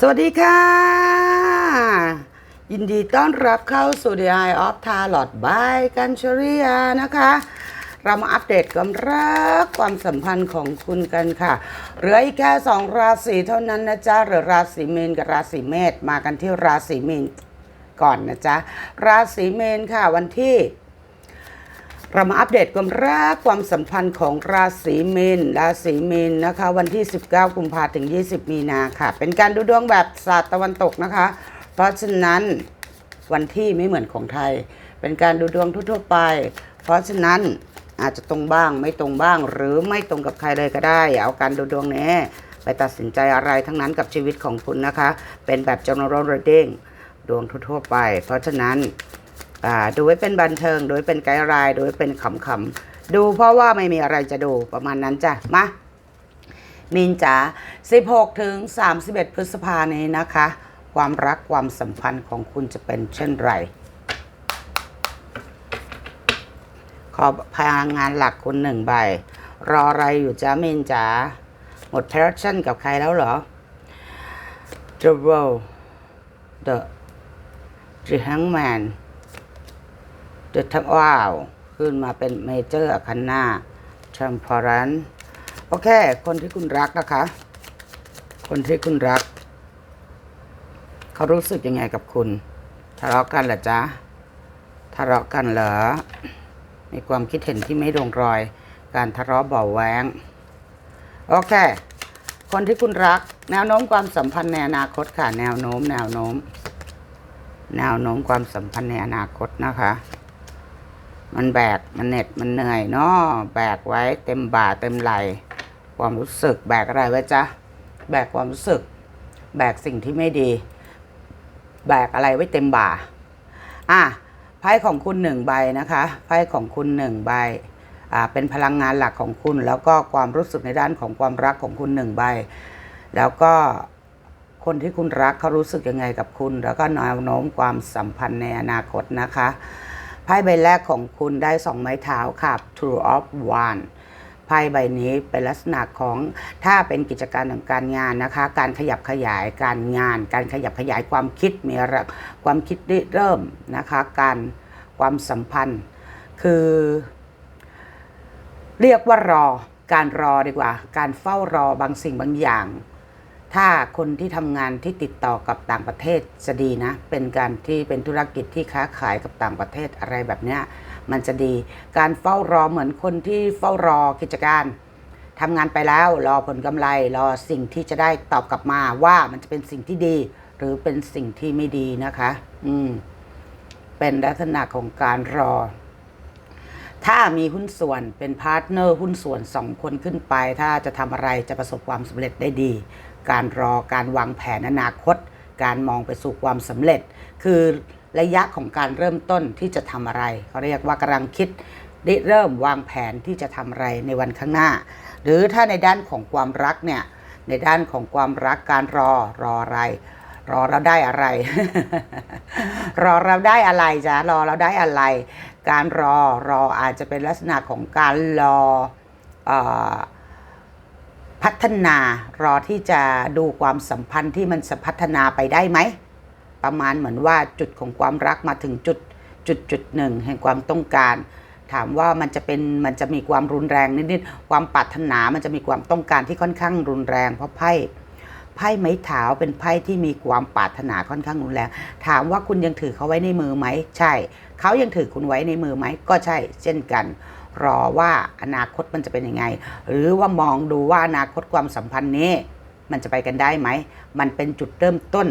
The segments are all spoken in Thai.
สวัสดีค่ะ ยินดีต้อนรับเข้าสู่ The Eye of Tarot by กันชริยานะคะ เรามาอัปเดตความรักความสัมพันธ์ของคุณกันค่ะ เหลืออีกแค่สองราศีเท่านั้นนะจ๊ะเหรือราศีเมีนกับราศีเมษมากันที่ราศีเมีนก่อนนะจ๊ะ ราศีเมนค่ะวันที่ เรามาอัปเดตความรักความสัมพันธ์ของราศีมีนราศีมีนนะคะ วันที่ 19 กุมภาถึง 20 มีนาค่ะ เป็นการดูดวงแบบศาสตร์ตะวันตกนะคะ เพราะฉะนั้นวันที่ไม่เหมือนของไทย เป็นการดูดวงทั่วๆไป เพราะฉะนั้นอาจจะตรงบ้างไม่ตรงบ้าง หรือไม่ตรงกับใครเลยก็ได้อย่าเอาการดูดวงนี้ไปตัดสินใจอะไรทั้งนั้นกับชีวิตของคุณนะคะ เป็นแบบ general reading ดวงทั่วๆไป เพราะฉะนั้น ดูไว้เป็นบันเทิง ดูไว้เป็นไกด์ไลน์ดูไว้เป็นขำๆ ดูเพราะว่าไม่มีอะไรจะดูประมาณนั้นจ้ะ มา มินจ๋า 16 ถึง 31 พฤษภานี้นะคะ ความรักความสัมพันธ์ของคุณจะเป็นเช่นไร ขอพลังงานหลักคุณหนึ่งใบ รออะไรอยู่จ้ามินจ๋า หมด passion กับใครแล้วเหรอ The World The The Hangman เดทั้งว้าว ขึ้นมาเป็นเมเจอร์คันหน้าแชมพอรันโอเค คนที่คุณรักนะคะ คนที่คุณรัก เขารู้สึกยังไงกับคุณ ทะเลาะกันเหรอจ๊ะ ทะเลาะกันเหรอ มีความคิดเห็นที่ไม่ลงรอย การทะเลาะเบาะแวงโอเค คนที่คุณรัก แนวโน้มความสัมพันธ์ในอนาคตค่ะ แนวโน้ม แนวโน้ม แนวโน้มความสัมพันธ์ในอนาคตนะคะ มันแบกมันเหน็ดมันเหนื่อยเนาะแบกไว้เต็มบ่าเต็มไหลความรู้สึกแบกอะไรไว้จ๊ะแบกความรู้สึก แบกสิ่งที่ไม่ดี แบกอะไรไว้เต็มบ่า อะไพ่ของคุณหนึ่งใบนะคะไพ่ของคุณหนึ่งใบอ่าเป็นพลังงานหลักของคุณ แล้วก็ความรู้สึกในด้านของความรักของคุณหนึ่งใบ แล้วก็คนที่คุณรักเขารู้สึกยังไงกับคุณ แล้วก็แนวโน้มความสัมพันธ์ในอนาคตนะคะ ไพ่ใบแรกของคุณได้สองไม้เท้าค่ะ True of One ไพ่ใบนี้เป็นลักษณะของถ้าเป็นกิจการของการงานนะคะ การขยับขยายการงาน การขยับขยายความคิดมีอะความคิดเริ่มนะคะ การความสัมพันธ์ คือ เรียกว่ารอการรอดีกว่า การเฝ้ารอบางสิ่งบางอย่าง ถ้าคนที่ทำงานที่ติดต่อกับต่างประเทศจะดีนะ เป็นการที่เป็นธุรกิจที่ค้าขายกับต่างประเทศอะไรแบบเนี้ยมันจะดี การเฝ้ารอเหมือนคนที่เฝ้ารอกิจการทำงานไปแล้วรอผลกำไรรอสิ่งที่จะได้ตอบกลับมาว่ามันจะเป็นสิ่งที่ดี หรือเป็นสิ่งที่ไม่ดีนะคะ อืม เป็นลักษณะของการรอ ถ้ามีหุ้นส่วนเป็นพาร์ทเนอร์หุ้นส่วนสองคนขึ้นไป ถ้าจะทำอะไรจะประสบความสำเร็จได้ดี การรอการวางแผนอนาคต การมองไปสู่ความสำเร็จ คือระยะของการเริ่มต้นที่จะทำอะไรเขาเรียกว่ากำลังคิดได้เริ่มวางแผนที่จะทำอะไรในวันข้างหน้า หรือถ้าในด้านของความรักเนี่ยในด้านของความรักการรอรออะไร รอเราได้อะไร รอเราได้อะไรจ๊ะรอเราได้อะไร การรอรออาจจะเป็นลักษณะของการรอเออ พัฒนารอที่จะดูความสัมพันธ์ที่มันจะพัฒนาไปได้ไหม ประมาณเหมือนว่าจุดของความรักมาถึงจุดจุดจุดหนึ่งแห่งความต้องการ ถามว่ามันจะเป็นมันจะมีความรุนแรงนิดๆความปรารถนามันจะมีความต้องการที่ค่อนข้างรุนแรง เพราะไพ่ไพ่ไม้เท้าเป็นไพ่ที่มีความปรารถนาค่อนข้างรุนแรง ถามว่าคุณยังถือเขาไว้ในมือไหม ใช่ เขายังถือคุณไว้ในมือไหม ก็ใช่ เช่นกัน รอว่าอนาคตมันจะเป็นยังไง หรือว่ามองดูว่าอนาคตความสัมพันธ์นี้ มันจะไปกันได้ไหม มันเป็นจุดเริ่มต้น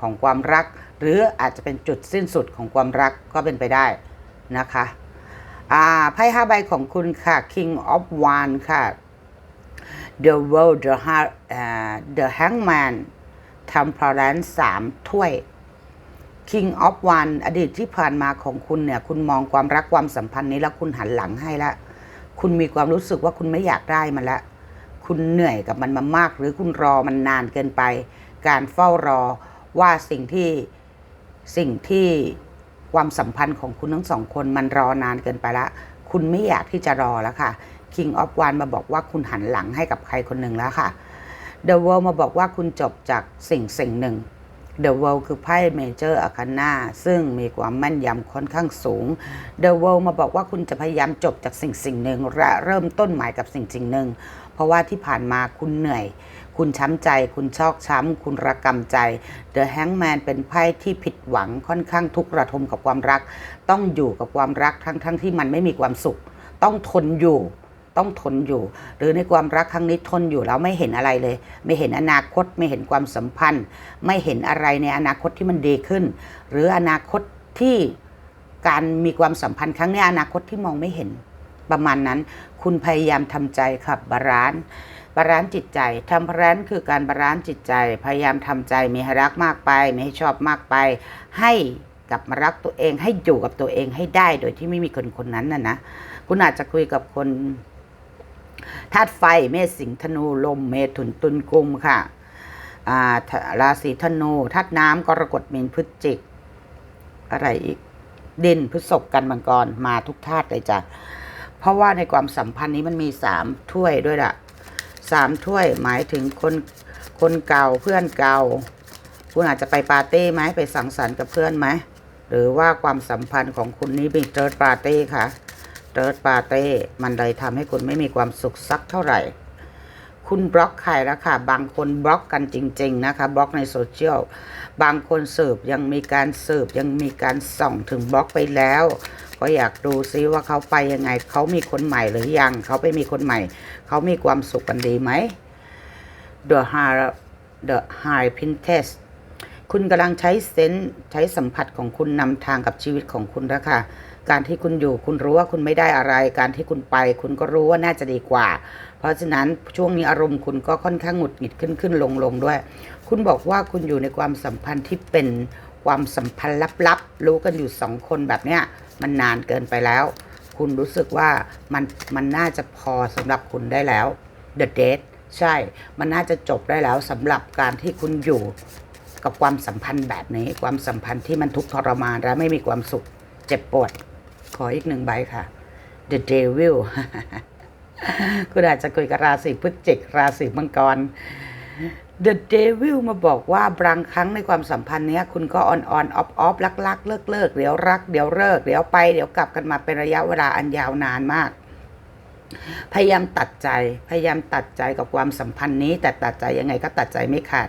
ของความรัก หรืออาจจะเป็นจุดสิ้นสุดของความรักก็เป็นไปได้นะคะอ่าไพ่ห้าใบของคุณค่ะ King of Wands ค่ะ The World The Heart อ่า The Hangman Temperance สามถ้วย King of Wands อดีตที่ผ่านมาของคุณเนี่ย คุณมองความรักความสัมพันธ์นี้แล้วคุณหันหลังให้ละคุณมีความรู้สึกว่าคุณไม่อยากได้มันละคุณเหนื่อยกับมันมามาก หรือคุณรอมันนานเกินไป การเฝ้ารอว่าสิ่งที่สิ่งที่ความสัมพันธ์ของคุณทั้งสองคนมันรอนานเกินไปละ คุณไม่อยากที่จะรอแล้วค่ะ King of One มาบอกว่าคุณหันหลังให้กับใครคนหนึ่งแล้วค่ะ The World มาบอกว่าคุณจบจากสิ่งสิ่งหนึ่ง The World คือไพ่เมเจอร์อาคานาซึ่งมีความแม่นยำค่อนข้างสูง The World มาบอกว่าคุณจะพยายามจบจากสิ่งสิ่งหนึ่งและเริ่มต้นใหม่กับสิ่งสิ่งหนึ่ง เพราะว่าที่ผ่านมาคุณเหนื่อย คุณช้ำใจ คุณชอกช้ำ คุณระกำใจ The Hangman เป็นไพ่ที่ผิดหวังค่อนข้างทุกข์ระทมกับความรัก ต้องอยู่กับความรักทั้งๆทที่มันไม่มีความสุข ต้องทนอยู่ ต้องทนอยู่ หรือในความรักครั้งนี้ทนอยู่แล้วไม่เห็นอะไรเลย ไม่เห็นอนาคตไม่เห็นความสัมพันธ์ ไม่เห็นอะไรในอนาคตที่มันดีขึ้น หรืออนาคตที่การมีความสัมพันธ์ครั้งนี้อนาคตที่มองไม่เห็นประมาณนั้น คุณพยายามทำใจครับ บาลานซ์บาลานซ์จิตใจทำบาลานซ์คือการบาลานซ์จิตใจ พยายามทำใจไม่ให้รักมากไปไม่ให้ชอบมากไป ให้กลับมารักตัวเองให้อยู่กับตัวเองให้ได้โดยที่ไม่มีคนคนนั้นน่ะนะ คุณอาจจะคุยกับคน ธาตุไฟเมษสิงห์ธนูลม เมถุนตุลกุมค่ะราศีธนูธาตุน้ำกรกฎมีนพฤศจิก อะไรอีก ดินพฤษภกันมังกรมาทุกธาตุเลยจ้ะเพราะว่าในความสัมพันธ์นี้มันมีสามถ้วยด้วยล่ะสามถ้วยหมายถึงคนคนเก่าเพื่อนเก่า คุณอาจจะไปปาร์ตี้ไหมไปสังสรรค์กับเพื่อนไหมหรือว่าความสัมพันธ์ของคุณนี้เป็นเติร์ปาร์ตี้ค่ะ เติร์ดปาร์ตี้มันเลยทำให้คุณไม่มีความสุขสักเท่าไหร่ คุณบล็อกใครแล้วค่ะ บางคนบล็อกกันจริง ๆ นะคะ บล็อกในโซเชียล บางคนสืบยังมีการสืบยังมีการส่องถึงบล็อกไปแล้วก็อยากดูซิว่าเขาไปยังไง เขามีคนใหม่หรือยัง เขาไปมีคนใหม่ เขามีความสุขกันดีไหม The High The High Princess คุณกำลังใช้เซนส์ใช้สัมผัสของคุณนำทางกับชีวิตของคุณแล้วค่ะ การที่คุณอยู่ คุณรู้ว่าคุณไม่ได้อะไร การที่คุณไป คุณก็รู้ว่าน่าจะดีกว่า เพราะฉะนั้นช่วงนี้อารมณ์คุณก็ค่อนข้างหงุดหงิดขึ้นขึ้นลงลงด้วย คุณบอกว่าคุณอยู่ในความสัมพันธ์ที่เป็นความสัมพันธ์ลับๆ รู้กันอยู่สองคนแบบเนี้ยมันนานเกินไปแล้ว คุณรู้สึกว่ามันมันน่าจะพอสำหรับคุณได้แล้ว The Date ใช่ มันน่าจะจบได้แล้วสำหรับการที่คุณอยู่กับความสัมพันธ์แบบนี้ ความสัมพันธ์ที่มันทุกข์ทรมานและไม่มีความสุข เจ็บปวด ขออีกหนึ่งใบค่ะ The Devil คุณอาจจะคุยกับราศีพฤศจิกราศีมังกร The Devil มาบอกว่าบางครั้งในความสัมพันธ์เนี้ย คุณก็ออนออนออฟออฟลักลักเลิกเลิกเดี๋ยวรัก เดี๋ยวเลิกเดี๋ยวไปเดี๋ยวกลับกันมาเป็นระยะเวลาอันยาวนานมาก พยายามตัดใจ พยายามตัดใจกับความสัมพันธ์นี้ แต่ตัดใจยังไงก็ตัดใจไม่ขาด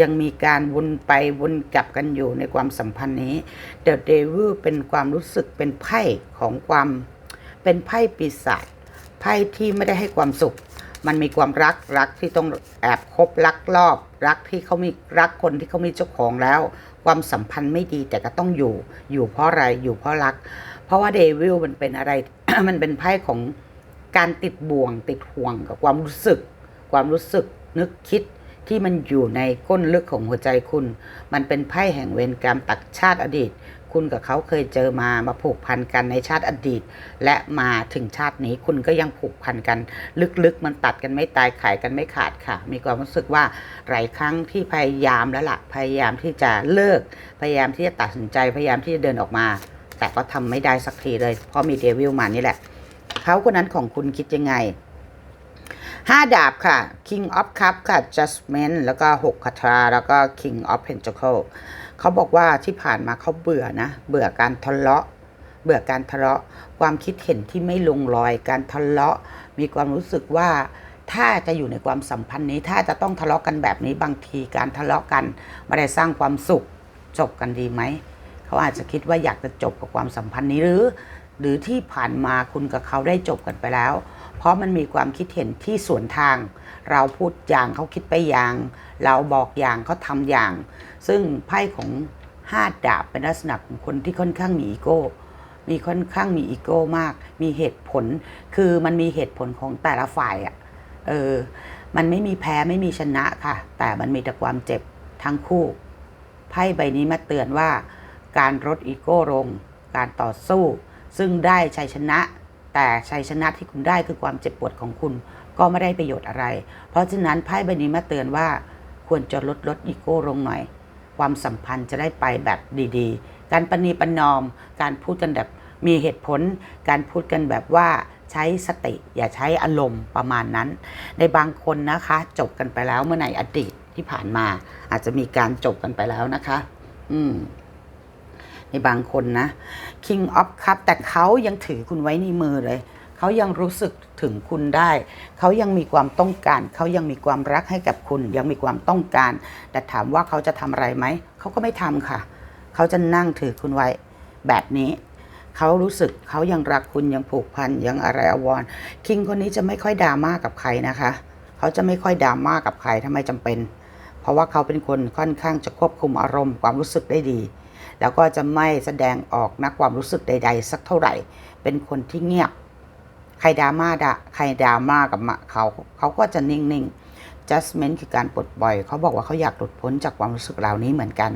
ยังมีการวนไปวนกลับกันอยู่ในความสัมพันธ์นี้ The Devil เป็นความรู้สึกเป็นไพ่ของความเป็นไพ่ปีศาจไพ่ที่ไม่ได้ให้ความสุข มันมีความรักรักที่ต้องแอบคบรักรอบ รักที่เขามีรักคนที่เขามีเจ้าของแล้ว ความสัมพันธ์ไม่ดีแต่ก็ต้องอยู่ อยู่เพราะอะไรอยู่เพราะรัก เพราะว่าเดวิลมันเป็นอะไร มันเป็นไพ่ของการติดบ่วง ติดห่วงกับความรู้สึก ความรู้สึกนึกคิด ที่มันอยู่ในก้นลึกของหัวใจคุณ มันเป็นไพ่แห่งเวรกรรมตักชาติอดีต คุณกับเขาเคยเจอมามาผูกพันกันในชาติอดีต และมาถึงชาตินี้คุณก็ยังผูกพันกัน ลึกๆ มันตัดกันไม่ตายขายกันไม่ขาดค่ะ มีความรู้สึกว่าหลายครั้งที่พยายามแล้วล่ะพยายามที่จะเลิก พยายามที่จะตัดสินใจพยายามที่จะเดินออกมา แต่ก็ทำไม่ได้สักทีเลย เพราะมีเดวิลมานี่แหละเขาคนนั้นของคุณคิดยังไง ห้าดาบค่ะ King of Cup ค่ะ Judgment แล้วก็หกคาถาแล้วก็ King of Pentacle เขาบอกว่าที่ผ่านมาเขาเบื่อนะ เบื่อการทะเลาะ เบื่อการทะเลาะ ความคิดเห็นที่ไม่ลงรอย การทะเลาะ มีความรู้สึกว่าถ้าจะอยู่ในความสัมพันธ์นี้ ถ้าจะต้องทะเลาะกันแบบนี้บางทีการทะเลาะกันไม่ได้สร้างความสุขจบกันดีไหมเขาอาจจะคิดว่าอยากจะจบกับความสัมพันธ์นี้หรือ หรือที่ผ่านมาคุณกับเขาได้จบกันไปแล้ว เพราะมันมีความคิดเห็นที่สวนทาง เราพูดอย่างเขาคิดไปอย่าง เราบอกอย่างเขาทำอย่าง ซึ่งไพ่ของห้าดาบเป็นลักษณะของคนที่ค่อนข้างมีอีโก้ มีค่อนข้างมีอีโก้มาก มีเหตุผล คือมันมีเหตุผลของแต่ละฝ่ายอะ่ะ เออ มันไม่มีแพ้ไม่มีชนะค่ะ แต่มันมีแต่ความเจ็บทั้งคู่ ไพ่ใบนี้มาเตือนว่า การลดอีโก้ลง การต่อสู้ ซึ่งได้ชัยชนะ แต่ชัยชนะที่คุณได้คือความเจ็บปวดของคุณก็ไม่ได้ประโยชน์อะไร เพราะฉะนั้นไพ่ใบนี้มาเตือนว่าควรจะลดลดอีโก้ลงหน่อย ความสัมพันธ์จะได้ไปแบบดีๆ การประนีปนอม การพูดกันแบบมีเหตุผล การพูดกันแบบว่าใช้สติ อย่าใช้อารมณ์ประมาณนั้น ในบางคนนะคะจบกันไปแล้วเมื่อในอดีตที่ผ่านมา อาจจะมีการจบกันไปแล้วนะคะ อืม ในบางคนนะ King of Cup แต่เขายังถือคุณไว้ในมือเลย เขายังรู้สึกถึงคุณได้ เขายังมีความต้องการ เขายังมีความรักให้กับคุณ ยังมีความต้องการ แต่ถามว่าเขาจะทำอะไรไหม เขาก็ไม่ทำค่ะ เขาจะนั่งถือคุณไว้แบบนี้เขารู้สึกเขายังรักคุณยังผูกพันยังอะไรอววรคิงคนนี้จะไม่ค่อยดราม่ากับใครนะคะ เขาจะไม่ค่อยดราม่ากับใครถ้าไม่จำเป็น เพราะว่าเขาเป็นคนค่อนข้างจะควบคุมอารมณ์ความรู้สึกได้ดี แล้วก็จะไม่แสดงออกนักความรู้สึกใด ๆ สักเท่าไหร่ เป็นคนที่เงียบ ใครดราม่าดะใครดราม่ากับเขาเขาก็จะนิ่งๆ judgment คือการปลดปล่อย เขาบอกว่าเขาอยากหลุดพ้นจากความรู้สึกเหล่านี้เหมือนกัน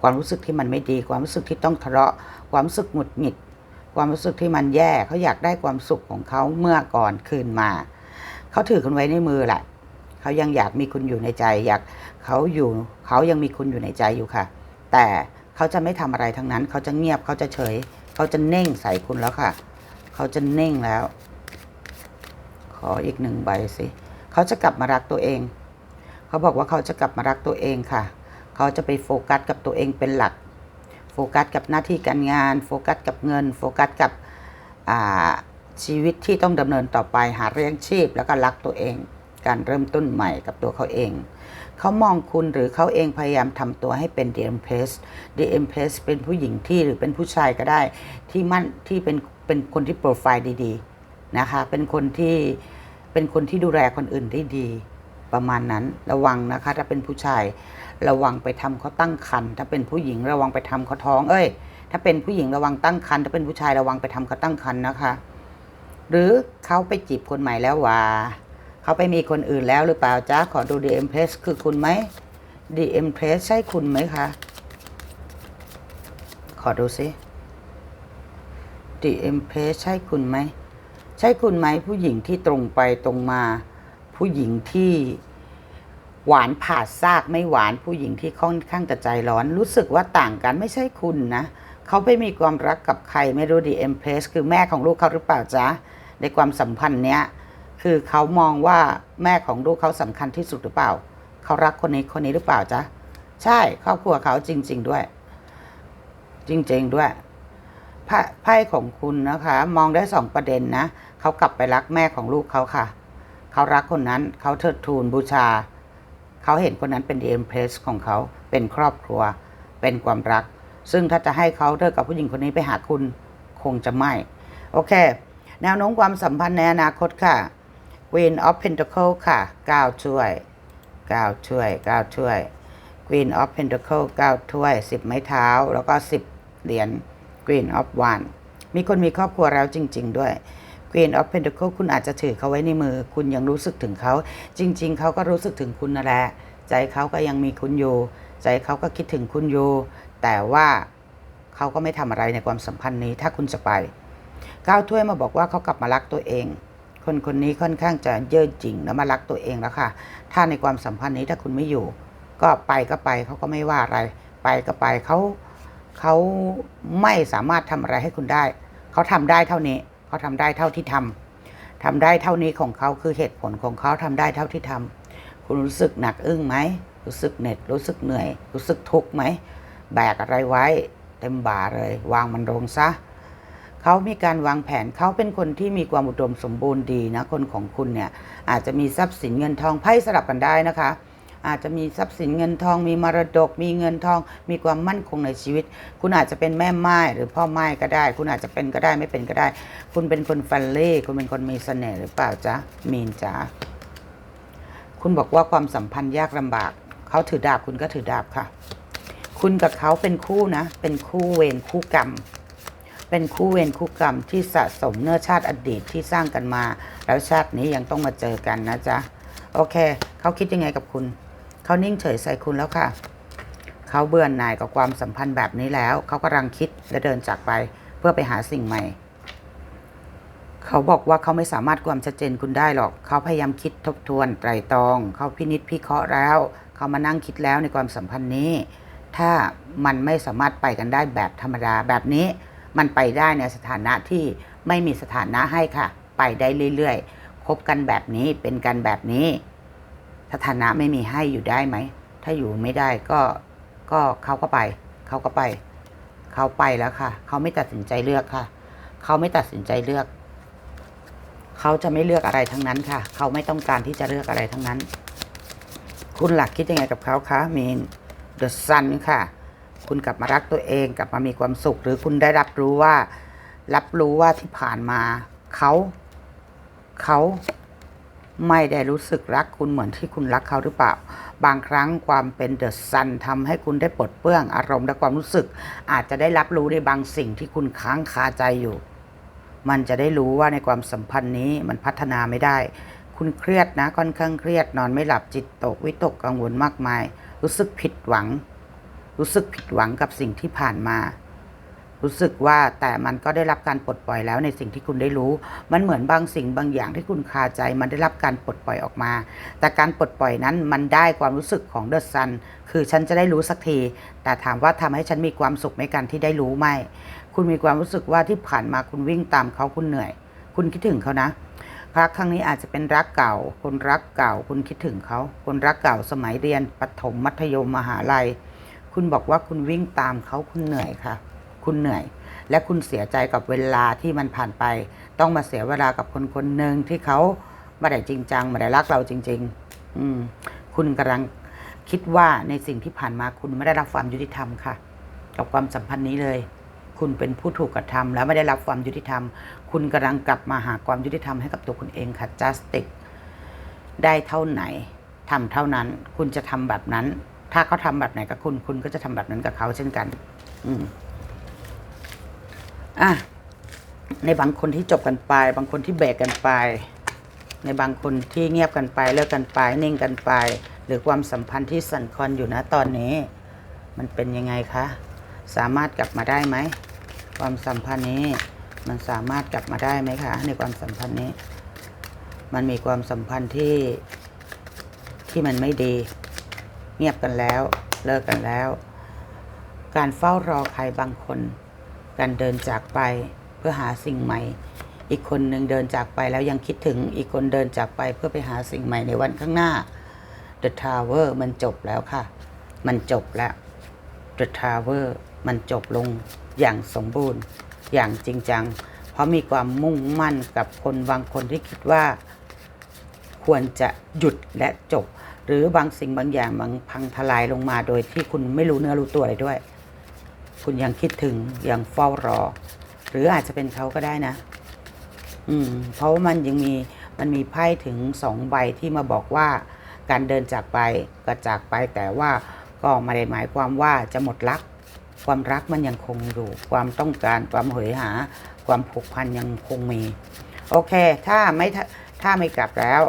ความรู้สึกที่มันไม่ดี ความรู้สึกที่ต้องทะเลาะ ความรู้สึกหงุดหงิด ความรู้สึกที่มันแย่ เขาอยากได้ความสุขของเขาเมื่อก่อนคืนมา เขาถือคุณไว้ในมือแหละ เขายังอยากมีคุณอยู่ในใจ อยากเขาอยู่ เขายังมีคุณอยู่ในใจอยู่ค่ะ แต่ เขาจะไม่ทำอะไรทั้งนั้น เขาจะเงียบเขาจะเฉย เขาจะเน่งใส่คุณแล้วค่ะ เขาจะเน่งแล้ว ขออีกหนึ่งใบสิเขาจะกลับมารักตัวเอง เขาบอกว่าเขาจะกลับมารักตัวเองค่ะ เขาจะไปโฟกัสกับตัวเองเป็นหลัก โฟกัสกับหน้าที่การงาน โฟกัสกับเงิน โฟกัสกับอาชีวิตที่ต้องดำเนินต่อไปหาเลี้ยงชีพ แล้วก็รักตัวเอง การเริ่มต้นใหม่กับตัวเขาเอง เขามองคุณหรือเขาเองพยายามทำตัวให้เป็น The Empress The Empress เป็นผู้หญิงที่หรือเป็นผู้ชายก็ได้ ที่มั่นที่เป็นเป็นคนที่โปรไฟล์ดีๆนะคะ เป็นคนที่เป็นคนที่ดูแลคนอื่นได้ดีประมาณนั้นระวังนะคะ ถ้าเป็นผู้ชายระวังไปทำเขาตั้งครรภ์ถ้าเป็นผู้หญิงระวังไปทำเขาท้อง เอ้ย ถ้าเป็นผู้หญิงระวังตั้งครรภ์ถ้าเป็นผู้ชายระวังไปทำเขาตั้งครรภ์นะคะ หรือเขาไปจีบคนใหม่แล้วว่า เขาไปมีคนอื่นแล้วหรือเปล่าจ๊ะขอดู The Empress คือคุณไหม The Empress ใช่คุณไหมคะ ขอดูสิ The Empress ใช่คุณไหม ใช่คุณไหมผู้หญิงที่ตรงไปตรงมา ผู้หญิงที่หวานผ่าซากไม่หวานผู้หญิงที่ค่อนข้างจะใจร้อน รู้สึกว่าต่างกันไม่ใช่คุณนะเขาไปมีความรักกับใครไม่รู้ The Empress คือแม่ของลูกเขาหรือเปล่าจ๊ะในความสัมพันธ์เนี้ย คือเขามองว่าแม่ของลูกเขาสำคัญที่สุดหรือเปล่า เขารักคนนี้คนนี้หรือเปล่าจ๊ะ ใช่ครอบครัวเขาจริง ๆด้วย จริง ๆด้วยไพ่ของคุณนะคะ มองได้สองประเด็นนะเขากลับไปรักแม่ของลูกเขาค่ะ เขารักคนนั้นเขาเทิดทูนบูชา เขาเห็นคนนั้นเป็น the empress ของเขาเป็นครอบครัว เป็นความรัก ซึ่งถ้าจะให้เขาเลิกกับผู้หญิงคนนี้ไปหาคุณคงจะไม่ โอเค แนวโน้มความสัมพันธ์ในอนาคตค่ะ Queen of Pentacle ค่ะ 9 ช่วย 9 ช่วย 9 ช่วย Queen of Pentacle 9 ถ้วย 10 ไม้เท้า แล้วก็ 10 เหรียญ Queen of One มีคนมีครอบครัวแล้วจริง ๆ ด้วย Queen of Pentacle คุณอาจจะถือเขาไว้ในมือ คุณยังรู้สึกถึงเขา จริง ๆ เขาก็รู้สึกถึงคุณนั่นแหละ ใจเขาก็ยังมีคุณอยู่ ใจเขาก็คิดถึงคุณอยู่ แต่ว่าเขาก็ไม่ทำอะไรในความสัมพันธ์นี้ ถ้าคุณจะไป ก้าวถ้วยมาบอกว่าเขากลับมารักตัวเอง คนคนนี้ค่อนข้างจะเย่อจริงแล้วมารักตัวเองแล้วค่ะ ถ้าในความสัมพันธ์นี้ถ้าคุณไม่อยู่ ก็ไปก็ไปเขาก็ไม่ว่าอะไร ไปก็ไปเขาเขาไม่สามารถทำอะไรให้คุณได้ เขาทำได้เท่านี้ เขาทำได้เท่าที่ทำทำได้เท่านี้ของเขาคือเหตุผลของเขาทำได้เท่าที่ทำคุณรู้สึกหนักอึ้งไหมรู้สึกเหน็ดรู้สึกเหนื่อย รู้สึกทุกข์ไหมแบกอะไรไว้เต็มบ่าเลย วางมันลงซะ เขามีการวางแผนเขาเป็นคนที่มีความอุดมสมบูรณ์ดีนะคนของคุณเนี่ยอาจจะมีทรัพย์สินเงินทองไพ่สลับกันได้นะคะ อาจจะมีทรัพย์สินเงินทอง มีมรดก มีเงินทอง มีความมั่นคงในชีวิต คุณอาจจะเป็นแม่ไม้หรือพ่อไม้ก็ได้ คุณอาจจะเป็นก็ได้ไม่เป็นก็ได้ คุณเป็นคนฟันเล่คุณเป็นคนมีเสน่ห์หรือเปล่าจ๊ะมีนจ๊ะคุณบอกว่าความสัมพันธ์ยากลำบากเขาถือดาบคุณก็ถือดาบค่ะ คุณกับเขาเป็นคู่นะ เป็นคู่เวรคู่กรรม เป็นคู่เวรคู่กรรมที่สะสมเนื้อชาติอดีตที่สร้างกันมา แล้วชาตินี้ยังต้องมาเจอกันนะจ๊ะ โอเค เขาคิดยังไงกับคุณ เขานิ่งเฉยใส่คุณแล้วค่ะ เขาเบื่อหน่ายกับความสัมพันธ์แบบนี้แล้ว เขากำลังคิดและเดินจากไปเพื่อไปหาสิ่งใหม่ เขาบอกว่าเขาไม่สามารถความชัดเจนคุณได้หรอก เขาพยายามคิดทบทวนไตรตรอง เขาพินิจพิเคราะห์แล้ว เขามานั่งคิดแล้วในความสัมพันธ์นี้ ถ้ามันไม่สามารถไปกันได้แบบธรรมดาแบบนี้ มันไปได้ในสถานะที่ไม่มีสถานะให้ค่ะ ไปได้เรื่อยๆคบกันแบบนี้เป็นกันแบบนี้ สถานะไม่มีให้อยู่ได้ไหม ถ้าอยู่ไม่ได้ก็ก็เขาก็ไป เขาก็ไป เขาไปแล้วค่ะ เขาไม่ตัดสินใจเลือกค่ะ เขาไม่ตัดสินใจเลือก เขาจะไม่เลือกอะไรทั้งนั้นค่ะ เขาไม่ต้องการที่จะเลือกอะไรทั้งนั้น คุณหลักคิดยังไงกับเขาคะมีน The Sun ค่ะ คุณกลับมารักตัวเองกลับมามีความสุข หรือคุณได้รับรู้ว่า รับรู้ว่าที่ผ่านมาเขาเขาไม่ได้รู้สึกรักคุณเหมือนที่คุณรักเขาหรือเปล่า บางครั้งความเป็นเดอะซันทำให้คุณได้ปลดเปลื้องอารมณ์และความรู้สึก อาจจะได้รับรู้ในบางสิ่งที่คุณค้างคาใจอยู่ มันจะได้รู้ว่าในความสัมพันธ์นี้มันพัฒนาไม่ได้ คุณเครียดนะค่อนข้างเครียดนอนไม่หลับจิตตกวิตกกังวลมากมาย รู้สึกผิดหวัง รู้สึกผิดหวังกับสิ่งที่ผ่านมา รู้สึกว่าแต่มันก็ได้รับการปลดปล่อยแล้วในสิ่งที่คุณได้รู้ มันเหมือนบางสิ่งบางอย่างที่คุณคาใจ มันได้รับการปลดปล่อยออกมา แต่การปลดปล่อยนั้นมันได้ความรู้สึกของเดอะซันคือฉันจะได้รู้สักที แต่ถามว่าทำให้ฉันมีความสุขไหมกันที่ได้รู้ไหมคุณมีความรู้สึกว่าที่ผ่านมาคุณวิ่งตามเขาคุณเหนื่อย คุณคิดถึงเขานะรักครั้งนี้อาจจะเป็นรักเก่า คนรักเก่า คุณคิดถึงเขา คนรักเก่าสมัยเรียนประถมมัธยมมหาลัย คุณบอกว่าคุณวิ่งตามเขาคุณเหนื่อยค่ะ คุณเหนื่อย และคุณเสียใจกับเวลาที่มันผ่านไป ต้องมาเสียเวลากับคนคนหนึ่งที่เขาไม่ได้จริงจังไม่ได้รักเราจริง ๆ อืม คุณกำลังคิดว่าในสิ่งที่ผ่านมาคุณไม่ได้รับความยุติธรรมค่ะ กับความสัมพันธ์นี้เลย คุณเป็นผู้ถูกกระทำแล้วไม่ได้รับความยุติธรรม คุณกำลังกลับมาหาความยุติธรรมให้กับตัวคุณเองค่ะ justice ได้เท่าไหนทำเท่านั้น คุณจะทำแบบนั้น ถ้าเขาทำแบบไหนกับคุณ คุณก็จะทำแบบนั้นกับเขาเช่นกัน อืมอะในบางคนที่จบกันไป บางคนที่เบรกกันไป ในบางคนที่เงียบกันไป เลิกกันไป นิ่งกันไป หรือความสัมพันธ์ที่สั่นคลอนอยู่นะตอนนี้ มันเป็นยังไงคะ สามารถกลับมาได้ไหม ความสัมพันธ์นี้มันสามารถกลับมาได้ไหมคะ ในความสัมพันธ์นี้ มันมีความสัมพันธ์ที่ที่มันไม่ดี เงียบกันแล้ว เลิกกันแล้ว การเฝ้ารอใครบางคน การเดินจากไปเพื่อหาสิ่งใหม่ อีกคนหนึ่งเดินจากไปแล้วยังคิดถึงอีกคนเดินจากไปเพื่อไปหาสิ่งใหม่ในวันข้างหน้า The Tower มันจบแล้วค่ะ มันจบแล้ว The Tower มันจบลงอย่างสมบูรณ์ อย่างจริงจัง เพราะมีความมุ่งมั่นกับคนบางคนที่คิดว่า ควรจะหยุดและจบ หรือบางสิ่งบางอย่างบางพังทลายลงมาโดยที่คุณไม่รู้เนื้อรู้ตัวอะไรด้วย คุณยังคิดถึงยังเฝ้ารอ หรืออาจจะเป็นเขาก็ได้นะ อืม เพราะว่ามันยังมีมันมีไพ่ถึงสองใบที่มาบอกว่า การเดินจากไปก็จากไปแต่ว่าก็ไม่ได้หมายความว่าจะหมดรัก ความรักมันยังคงอยู่ ความต้องการความเหยหา ความผูกพันยังคงมี โอเค ถ้าไม่ถ้าถ้าไม่กลับแล้ว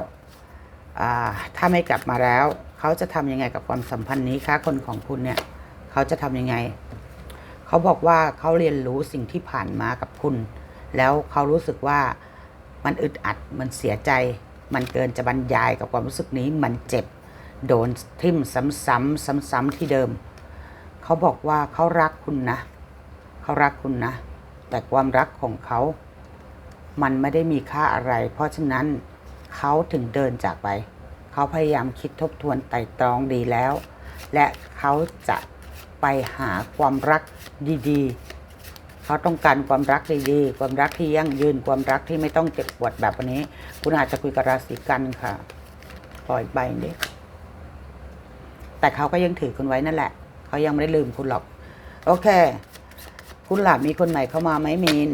ถ้าไม่กลับมาแล้ว เขาจะทำยังไงกับความสัมพันธ์นี้คะคนของคุณเนี่ย เขาจะทำยังไง เขาบอกว่าเขาเรียนรู้สิ่งที่ผ่านมากับคุณ แล้วเขารู้สึกว่ามันอึดอัดมันเสียใจ มันเกินจะบรรยายกับความรู้สึกนี้มันเจ็บ โดนทิ่มซ้ำๆซ้ำๆที่เดิม เขาบอกว่าเขารักคุณนะ เขารักคุณนะ แต่ความรักของเขา มันไม่ได้มีค่าอะไร เพราะฉะนั้น เขาถึงเดินจากไป เขาพยายามคิดทบทวนไตร่ตรองดีแล้ว และเขาจะไปหาความรักดีๆ เขาต้องการความรักดีๆ ความรักที่ยั่งยืน ความรักที่ไม่ต้องเจ็บปวดแบบนี้ คุณอาจจะคุยกับราศีกันค่ะ ปล่อยไปเด็กแต่เขาก็ยังถือคุณไว้นั่นแหละ เขายังไม่ได้ลืมคุณหรอก โอเค คุณหลับมีคนใหม่เข้ามาไหมมีน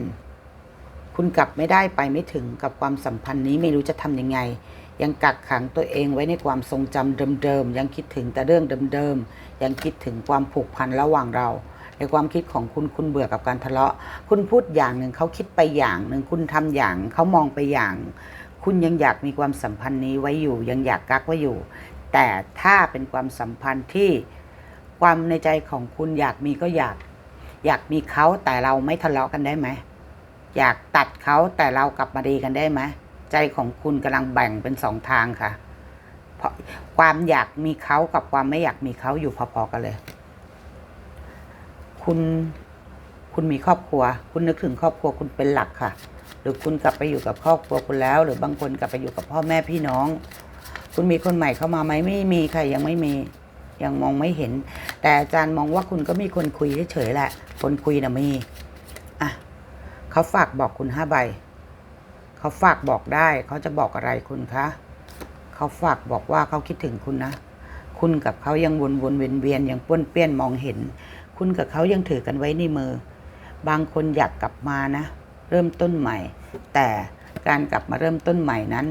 คุณกลับไม่ได้ไปไม่ถึงกับความสัมพันธ์นี้ไม่รู้จะทำยังไง ยังกักขังตัวเองไว้ในความทรงจำเดิมๆ ยังคิดถึงแต่เรื่องเดิมๆ ยังคิดถึงความผูกพันระหว่างเรา ในความคิดของคุณคุณเบื่อกับการทะเลาะ คุณพูดอย่างหนึ่งเขาคิดไปอย่างหนึ่งคุณทำอย่างเขามองไปอย่าง คุณยังอยากมีความสัมพันธ์นี้ไว้อยู่ ยังอยากกักไว้อยู่ แต่ถ้าเป็นความสัมพันธ์ที่ความในใจของคุณอยากมีก็อยาก อยากมีเขาแต่เราไม่ทะเลาะกันได้ไหม อยากตัดเขาแต่เรากลับมาดีกันได้ไหมใจของคุณกำลังแบ่งเป็นสองทางค่ะ เพราะความอยากมีเขากับความไม่อยากมีเขาอยู่พอๆกันเลย คุณคุณมีครอบครัว คุณนึกถึงครอบครัวคุณเป็นหลักค่ะ หรือคุณกลับไปอยู่กับครอบครัวคุณแล้ว หรือบางคนกลับไปอยู่กับพ่อแม่พี่น้อง คุณมีคนใหม่เข้ามาไหมไม่มีค่ะยังไม่มียังมองไม่เห็น แต่อาจารย์มองว่าคุณก็มีคนคุยเฉยๆแหละ คนคุยนะมีอ่ เขาฝากบอกคุณห้าใบ เขาฝากบอกได้ เขาจะบอกอะไรคุณคะ เขาฝากบอกว่าเขาคิดถึงคุณนะ คุณกับเขายังวนวนเวียนเวียนยังป้วนเปี้ยนมองเห็น คุณกับเขายังถือกันไว้ในมือ บางคนอยากกลับมานะ เริ่มต้นใหม่ แต่การกลับมาเริ่มต้นใหม่นั้น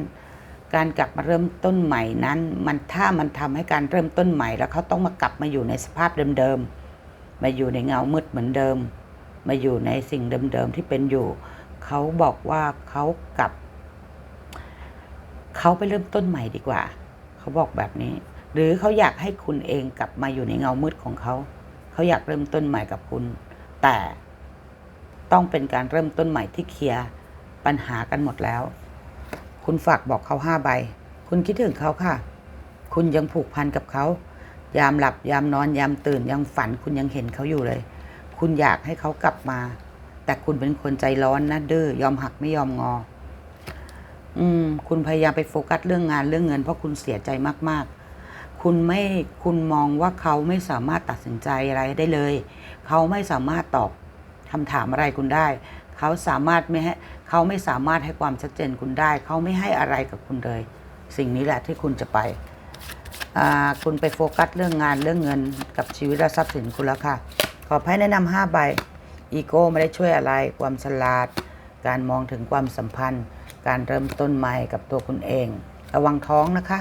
การกลับมาเริ่มต้นใหม่นั้น มันถ้ามันทำให้การเริ่มต้นใหม่ แล้วเขาต้องมากลับมาอยู่ในสภาพเดิมๆ มาอยู่ในเงามืดเหมือนเดิม มาอยู่ในสิ่งเดิมๆที่เป็นอยู่ เขาบอกว่าเขากลับ เขาไปเริ่มต้นใหม่ดีกว่า เขาบอกแบบนี้ หรือเขาอยากให้คุณเองกลับมาอยู่ในเงามืดของเขา เขาอยากเริ่มต้นใหม่กับคุณ แต่ต้องเป็นการเริ่มต้นใหม่ที่เคลียร์ปัญหากันหมดแล้ว คุณฝากบอกเขาห้าใบ คุณคิดถึงเขาค่ะ คุณยังผูกพันกับเขา ยามหลับยามนอนยามตื่นยังฝันคุณยังเห็นเขาอยู่เลย คุณอยากให้เขากลับมา แต่คุณเป็นคนใจร้อนนะเด้อยอมหักไม่ยอมงอ อืม คุณพยายามไปโฟกัสเรื่องงานเรื่องเงินเพราะคุณเสียใจมาก ๆ คุณไม่คุณมองว่าเขาไม่สามารถตัดสินใจอะไรได้เลย เขาไม่สามารถตอบคำถามอะไรคุณได้ เขาสามารถไม่ให้เขาไม่สามารถให้ความชัดเจนคุณได้ เขาไม่ให้อะไรกับคุณเลย สิ่งนี้แหละที่คุณจะไปอ่าคุณไปโฟกัสเรื่องงานเรื่องเงินกับชีวิตและทรัพย์สินคุณแล้วค่ะ ขอให้แนะนำห้าใบอีโก้ไม่ได้ช่วยอะไร ความฉลาด การมองถึงความสัมพันธ์ การเริ่มต้นใหม่กับตัวคุณเอง ระวังท้องนะคะ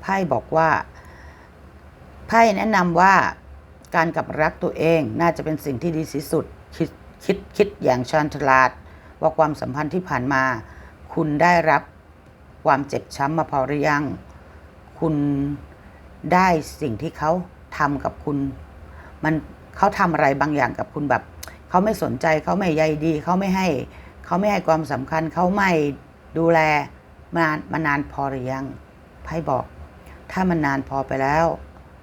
ไพ่บอกว่าไพ่แนะนำว่าการกลับรักตัวเองน่าจะเป็นสิ่งที่ดีที่สุดคิดคิดคิดอย่างชาญฉลาด ว่าความสัมพันธ์ที่ผ่านมา คุณได้รับความเจ็บช้ำมาพอหรือยัง คุณ ได้สิ่งที่เขาทำกับคุณ มันเขาทำอะไรบางอย่างกับคุณแบบเขาไม่สนใจเขาไม่ใยดีเขาไม่ให้เขาไม่ให้ความสำคัญเขาไม่ดูแลมานานมานานพอหรือยังไพ่บอก ถ้ามันนานพอไปแล้ว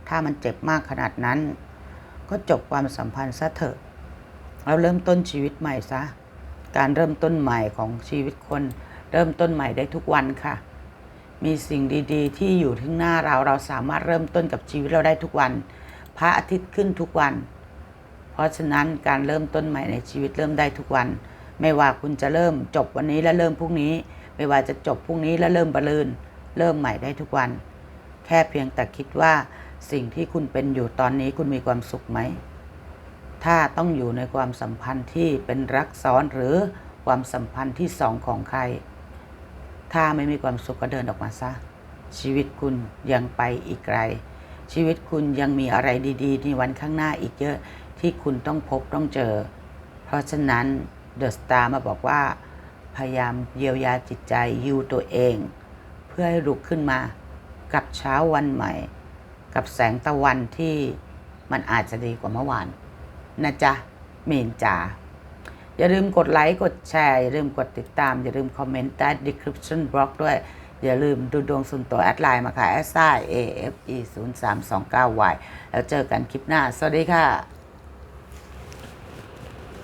ถ้ามันเจ็บมากขนาดนั้น ก็จบความสัมพันธ์ซะเถอะแล้วเริ่มต้นชีวิตใหม่ซะการเริ่มต้นใหม่ของชีวิตคน เริ่มต้นใหม่ได้ทุกวันค่ะ มีสิ่งดีๆ ที่อยู่ที่หน้าเราเราสามารถเริ่มต้นกับชีวิตเราได้ทุกวัน พระอาทิตย์ขึ้นทุกวัน เพราะฉะนั้นการเริ่มต้นใหม่ในชีวิตเริ่มได้ทุกวัน ไม่ว่าคุณจะเริ่มจบวันนี้และเริ่มพรุ่งนี้ ไม่ว่าจะจบพรุ่งนี้และเริ่มบรลืนเริ่มใหม่ได้ทุกวัน แค่เพียงแต่คิดว่าสิ่งที่คุณเป็นอยู่ตอนนี้คุณมีความสุขไหม ถ้าต้องอยู่ในความสัมพันธ์ที่เป็นรักซ้อนหรือความสัมพันธ์ที่สองของใคร ถ้าไม่มีความสุขก็เดินออกมาซะ ชีวิตคุณยังไปอีกไกล ชีวิตคุณยังมีอะไรดีๆ ในวันข้างหน้าอีกเยอะที่คุณต้องพบต้องเจอ เพราะฉะนั้นเดอะสตาร์มาบอกว่า พยายามเยียวยาจิตใจยูตัวเอง เพื่อให้ลุกขึ้นมากับเช้าวันใหม่ กับแสงตะวันที่มันอาจจะดีกว่าเมื่อวาน นะจ๊ะ เมนจ๋า อย่าลืมกดไลค์ กดแชร์ อย่าลืมกดติดตาม อย่าลืมคอมเมนต์ใต้ description box ด้วย อย่าลืมดูดวงส่วนตัวแอดไลน์มาค่ะแอสไซ a f e 0 3 2 9 y แล้วเจอกันคลิปหน้า สวัสดีค่ะ